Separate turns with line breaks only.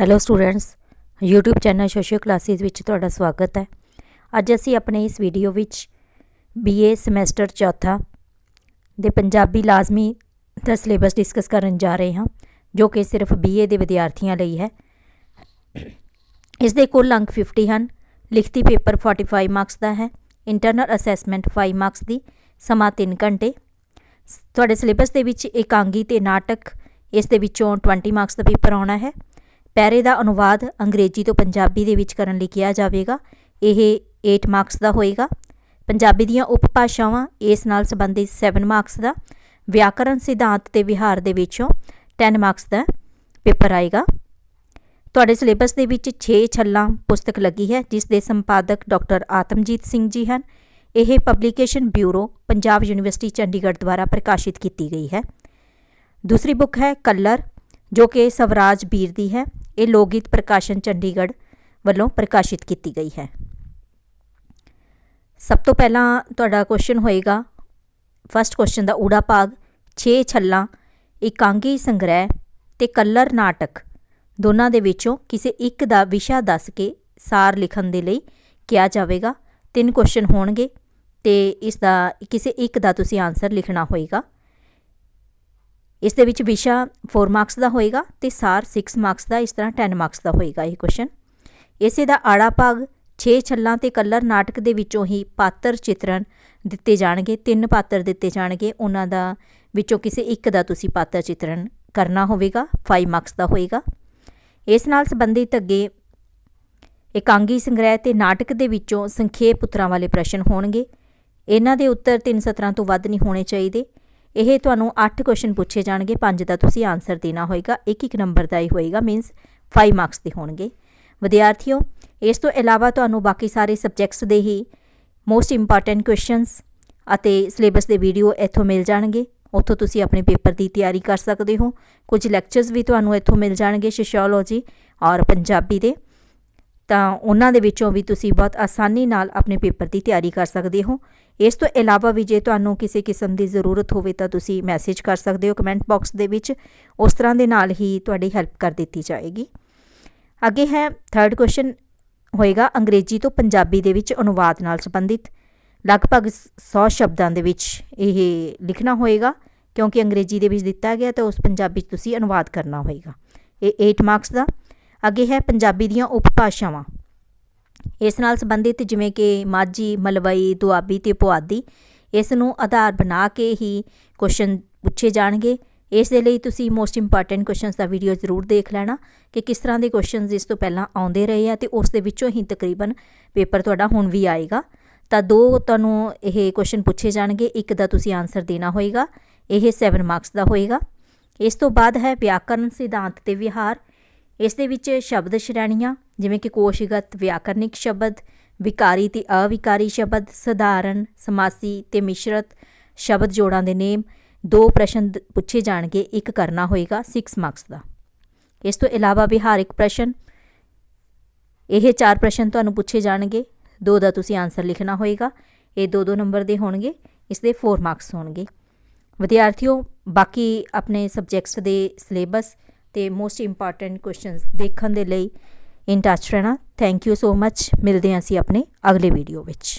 Hello students YouTube channel socio classes ਵਿੱਚ ਤੁਹਾਡਾ ਸਵਾਗਤ ਹੈ। ਅੱਜ ਅਸੀਂ ਆਪਣੇ ਇਸ ਵੀਡੀਓ ਵਿੱਚ BA ਸਮੈਸਟਰ ਚੌਥਾ ਦੇ ਪੰਜਾਬੀ ਲਾਜ਼ਮੀ ਦਾ ਸਿਲੇਬਸ ਡਿਸਕਸ ਕਰਨ ਜਾ ਰਹੇ ਹਾਂ, ਜੋ ਕਿ ਸਿਰਫ BA ਦੇ ਵਿਦਿਆਰਥੀਆਂ ਲਈ ਹੈ। ਇਸ ਦੇ ਕੁੱਲ ਅੰਕ 50 ਹਨ, ਲਿਖਤੀ ਪੇਪਰ 45 ਮਾਰਕਸ ਦਾ ਹੈ ਇੰਟਰਨਲ ਅਸੈਸਮੈਂਟ 5 ਮਾਰਕਸ ਦੀ, ਸਮਾਂ 3 ਘੰਟੇ। ਸ- ਤੁਹਾਡੇ ਸਿਲੇਬਸ ਦੇ ਵਿੱਚ ਇਕਾਂਗੀ ਤੇ ਨਾਟਕ, ਇਸ ਦੇ ਵਿੱਚੋਂ 20 ਮਾਰਕਸ ਦਾ ਪੇਪਰ ਆਉਣਾ ਹੈ। ਪੈਰੇ ਦਾ ਅਨੁਵਾਦ ਅੰਗਰੇਜ਼ੀ ਤੋਂ ਪੰਜਾਬੀ ਦੇ ਵਿੱਚ ਕਰਨ ਲਈ ਕਿਹਾ ਜਾਵੇਗਾ। ਇਹ 8 ਮਾਰਕਸ ਦਾ ਹੋਏਗਾ। ਪੰਜਾਬੀ ਦੀਆਂ ਉਪਭਾਸ਼ਾਵਾਂ ਇਸ ਨਾਲ ਸੰਬੰਧਿਤ 7 ਮਾਰਕਸ ਦਾ, ਵਿਆਕਰਨ ਸਿਧਾਂਤ ਤੇ ਵਿਹਾਰ ਦੇ ਵਿੱਚੋਂ 10 ਮਾਰਕਸ ਦਾ ਪੇਪਰ ਆਏਗਾ। ਤੁਹਾਡੇ ਸਿਲੇਬਸ ਦੇ ਵਿੱਚ 6 ਛੱਲਾਂ ਪੁਸਤਕ ਲੱਗੀ ਹੈ, ਜਿਸ ਦੇ ਸੰਪਾਦਕ ਡਾਕਟਰ ਆਤਮਜੀਤ ਸਿੰਘ ਜੀ ਹਨ। ਇਹ publication bureau Punjab university Chandigarh ਦੁਆਰਾ ਪ੍ਰਕਾਸ਼ਿਤ ਕੀਤੀ ਗਈ ਹੈ। ਦੂਸਰੀ ਬੁੱਕ ਹੈ ਕਲਰ, ਜੋ ਕਿ ਸਵਰਾਜ ਬੀਰ ਦੀ ਹੈ। ਇਹ ਲੋਕ ਗੀਤ ਪ੍ਰਕਾਸ਼ਨ ਚੰਡੀਗੜ੍ਹ ਵੱਲੋਂ ਪ੍ਰਕਾਸ਼ਿਤ ਕੀਤੀ ਗਈ ਹੈ। ਸਭ ਤੋਂ ਪਹਿਲਾਂ ਤੁਹਾਡਾ ਕੁਐਸਚਨ ਹੋਏਗਾ ਫਸਟ ਕੁਐਸਚਨ ਦਾ ਊੜਾ ਭਾਗ 6 ਛੱਲਾਂ, ਇਕਾਂਗੀ ਸੰਗ੍ਰਹਿ ਤੇ ਕਲਰ ਨਾਟਕ, ਦੋਨਾਂ ਦੇ ਵਿੱਚੋਂ ਕਿਸੇ ਇੱਕ ਦਾ ਵਿਸ਼ਾ ਦੱਸ ਕੇ ਸਾਰ ਲਿਖਣ ਦੇ ਲਈ ਕਿਹਾ ਜਾਵੇਗਾ। ਤਿੰਨ ਕੁਐਸਚਨ ਹੋਣਗੇ ਤੇ ਇਸ ਦਾ, ਕਿਸੇ ਇੱਕ ਦਾ ਤੁਸੀਂ ਆਨਸਰ ਲਿਖਣਾ ਹੋਏਗਾ। ਇਸ ਦੇ ਵਿੱਚ ਵਿਸ਼ਾ 4 ਮਾਰਕਸ ਦਾ ਹੋਏਗਾ ਤੇ ਸਾਰ 6 ਮਾਰਕਸ ਦਾ, ਇਸ ਤਰ੍ਹਾਂ 10 ਮਾਰਕਸ ਦਾ ਹੋਏਗਾ ਇਹ ਕੁਐਸਚਨ ਇਸੇ ਦਾ ਆੜਾ ਭਾਗ 6 ਛੱਲਾਂ ਤੇ ਕਲਰ ਨਾਟਕ ਦੇ ਵਿੱਚੋਂ ਹੀ ਪਾਤਰ ਚਿਤਰਨ ਦਿੱਤੇ ਜਾਣਗੇ, ਤਿੰਨ ਪਾਤਰ ਦਿੱਤੇ ਜਾਣਗੇ, ਉਹਨਾਂ ਦਾ ਵਿੱਚੋਂ ਕਿਸੇ ਇੱਕ ਦਾ ਤੁਸੀਂ ਪਾਤਰ ਚਿਤਰਨ ਕਰਨਾ ਹੋਵੇਗਾ 5 ਮਾਰਕਸ ਦਾ ਹੋਏਗਾ। ਇਸ ਨਾਲ ਸੰਬੰਧਿਤ ਅੱਗੇ ਇਕਾਂਗੀ ਸੰਗ੍ਰਹਿ ਤੇ ਨਾਟਕ ਦੇ ਵਿੱਚੋਂ ਸੰਖੇਪ ਉੱਤਰਾਂ ਵਾਲੇ ਪ੍ਰਸ਼ਨ ਹੋਣਗੇ। ਇਹਨਾਂ ਦੇ ਉੱਤਰ ਤਿੰਨ ਸਤਰਾਂ ਤੋਂ ਵੱਧ ਨਹੀਂ ਹੋਣੇ ਚਾਹੀਦੇ। ਇਹ ਤੁਹਾਨੂੰ 8 ਕੁਐਸਚਨ ਪੁੱਛੇ ਜਾਣਗੇ 5 ਦਾ ਤੁਸੀਂ ਆਨਸਰ ਦੇਣਾ ਹੋਏਗਾ, ਇੱਕ ਇੱਕ ਨੰਬਰ ਦਾ ਹੀ ਹੋਏਗਾ ਮੀਨਸ 5 ਮਾਰਕਸ ਦੇ ਹੋਣਗੇ। ਵਿਦਿਆਰਥੀਓ, ਇਸ ਤੋਂ ਇਲਾਵਾ ਤੁਹਾਨੂੰ ਬਾਕੀ ਸਾਰੇ ਸਬਜੈਕਟਸ ਦੇ ਹੀ ਮੋਸਟ ਇੰਪੋਰਟੈਂਟ ਕੁਐਸਚਨਸ ਅਤੇ ਸਿਲੇਬਸ ਦੇ ਵੀਡੀਓ ਇੱਥੋਂ ਮਿਲ ਜਾਣਗੇ। ਉੱਥੋਂ ਤੁਸੀਂ ਆਪਣੇ ਪੇਪਰ ਦੀ ਤਿਆਰੀ ਕਰ ਸਕਦੇ ਹੋ। ਕੁਝ ਲੈਕਚਰਸ ਵੀ ਤੁਹਾਨੂੰ ਇੱਥੋਂ ਮਿਲ ਜਾਣਗੇ ਸੋਸ਼ੀਓਲੋਜੀ ਔਰ ਪੰਜਾਬੀ ਦੇ। ਤਾਂ ਉਹਨਾਂ ਦੇ ਵਿੱਚੋਂ ਵੀ ਤੁਸੀਂ ਬਹੁਤ ਆਸਾਨੀ ਨਾਲ ਆਪਣੇ ਪੇਪਰ ਦੀ ਤਿਆਰੀ ਕਰ ਸਕਦੇ ਹੋ। ਇਸ ਤੋਂ ਇਲਾਵਾ ਵੀ ਜੇ ਤੁਹਾਨੂੰ ਕਿਸੇ ਕਿਸਮ ਦੀ ਜ਼ਰੂਰਤ ਹੋਵੇ ਤਾਂ ਤੁਸੀਂ ਮੈਸੇਜ ਕਰ ਸਕਦੇ ਹੋ ਕਮੈਂਟ ਬਾਕਸ ਦੇ ਵਿੱਚ। ਉਸ ਤਰ੍ਹਾਂ ਦੇ ਨਾਲ ਹੀ ਤੁਹਾਡੀ ਹੈਲਪ ਕਰ ਦਿੱਤੀ ਜਾਏਗੀ। ਅੱਗੇ ਹੈ ਥਰਡ ਕੁਐਸਚਨ ਹੋਏਗਾ ਅੰਗਰੇਜ਼ੀ ਤੋਂ ਪੰਜਾਬੀ ਦੇ ਵਿੱਚ ਅਨੁਵਾਦ ਨਾਲ ਸੰਬੰਧਿਤ। ਲਗਭਗ 100 ਸ਼ਬਦਾਂ ਦੇ ਵਿੱਚ ਇਹ ਲਿਖਣਾ ਹੋਏਗਾ। ਕਿਉਂਕਿ ਅੰਗਰੇਜ਼ੀ ਦੇ ਵਿੱਚ ਦਿੱਤਾ ਗਿਆ ਤਾਂ ਉਸ ਪੰਜਾਬੀ 'ਚ ਤੁਸੀਂ ਅਨੁਵਾਦ ਕਰਨਾ ਹੋਏਗਾ। ਇਹ 8 ਮਾਰਕਸ ਦਾ। ਅੱਗੇ ਹੈ ਪੰਜਾਬੀ ਦੀਆਂ ਉਪਭਾਸ਼ਾਵਾਂ ਇਸ ਨਾਲ ਸੰਬੰਧਿਤ ਜਿਵੇਂ ਕਿ ਮਾਝੀ, ਮਲਵਈ, ਦੁਆਬੀ ਤੇ ਪੁਆਧੀ, ਇਸ ਨੂੰ ਆਧਾਰ ਬਣਾ ਕੇ ਹੀ ਕੁਐਸਚਨ ਪੁੱਛੇ ਜਾਣਗੇ। ਇਸ ਦੇ ਲਈ ਤੁਸੀਂ ਮੋਸਟ ਇੰਪੋਰਟੈਂਟ ਕੁਐਸਚਨਸ ਦਾ ਵੀਡੀਓ ਜ਼ਰੂਰ ਦੇਖ ਲੈਣਾ ਕਿ ਕਿਸ ਤਰ੍ਹਾਂ ਦੇ ਕੁਐਸਚਨਸ ਇਸ ਤੋਂ ਪਹਿਲਾਂ ਆਉਂਦੇ ਰਹੇ ਆ ਤੇ ਉਸ ਦੇ ਵਿੱਚੋਂ ਹੀ ਤਕਰੀਬਨ ਪੇਪਰ ਤੁਹਾਡਾ ਹੁਣ ਵੀ ਆਏਗਾ। ਤਾਂ ਦੋ ਤੁਹਾਨੂੰ ਇਹ ਕੁਐਸਚਨ ਪੁੱਛੇ ਜਾਣਗੇ, ਇੱਕ ਦਾ ਤੁਸੀਂ ਆਨਸਰ ਦੇਣਾ ਹੋਏਗਾ, ਇਹ 7 ਮਾਰਕਸ ਦਾ ਹੋਏਗਾ। ਇਸ ਤੋਂ ਬਾਅਦ ਹੈ ਵਿਆਕਰਨ ਸਿਧਾਂਤ ਤੇ ਵਿਹਾਰ। ਇਸ ਦੇ ਵਿੱਚ ਸ਼ਬਦ ਸ਼੍ਰੇਣੀਆਂ, ਜਿਵੇਂ ਕਿ ਕੋਸ਼ਗਤ, ਵਿਆਕਰਨਿਕ ਸ਼ਬਦ, ਵਿਕਾਰੀ ਤੇ ਅਵਿਕਾਰੀ ਸ਼ਬਦ, ਸਧਾਰਨ, ਸਮਾਸੀ ਤੇ ਮਿਸ਼ਰਤ ਸ਼ਬਦ ਜੋੜਾਂ ਦੇ ਨੇਮ। ਦੋ ਪ੍ਰਸ਼ਨ ਪੁੱਛੇ ਜਾਣਗੇ, ਇੱਕ ਕਰਨਾ ਹੋਏਗਾ 6 ਮਾਰਕਸ ਦਾ। ਇਸ ਤੋਂ ਇਲਾਵਾ ਵਿਹਾਰਿਕ ਪ੍ਰਸ਼ਨ। ਇਹ ਚਾਰ ਪ੍ਰਸ਼ਨ ਤੁਹਾਨੂੰ ਪੁੱਛੇ ਜਾਣਗੇ। ਦੋ ਦਾ ਤੁਸੀਂ ਆਨਸਰ ਲਿਖਣਾ ਹੋਏਗਾ। ਇਹ ਦੋ ਦੋ ਨੰਬਰ ਦੇ ਹੋਣਗੇ। ਇਸ ਦੇ 4 ਮਾਰਕਸ ਹੋਣਗੇ। ਵਿਦਿਆਰਥੀਓ, ਬਾਕੀ ਆਪਣੇ ਸਬਜੈਕਟਸ ਦੇ ਸਿਲੇਬਸ ਤੇ ਮੋਸਟ ਇੰਪੋਰਟੈਂਟ ਕੁਐਸਚਨਸ ਦੇਖਣ ਦੇ ਲਈ ਇਨ ਟੱਚ ਰਹਿਣਾ। ਥੈਂਕ ਯੂ ਸੋ ਮੱਚ ਮਿਲਦੇ ਹਾਂ ਅਸੀਂ ਆਪਣੇ ਅਗਲੇ ਵੀਡੀਓ ਵਿੱਚ।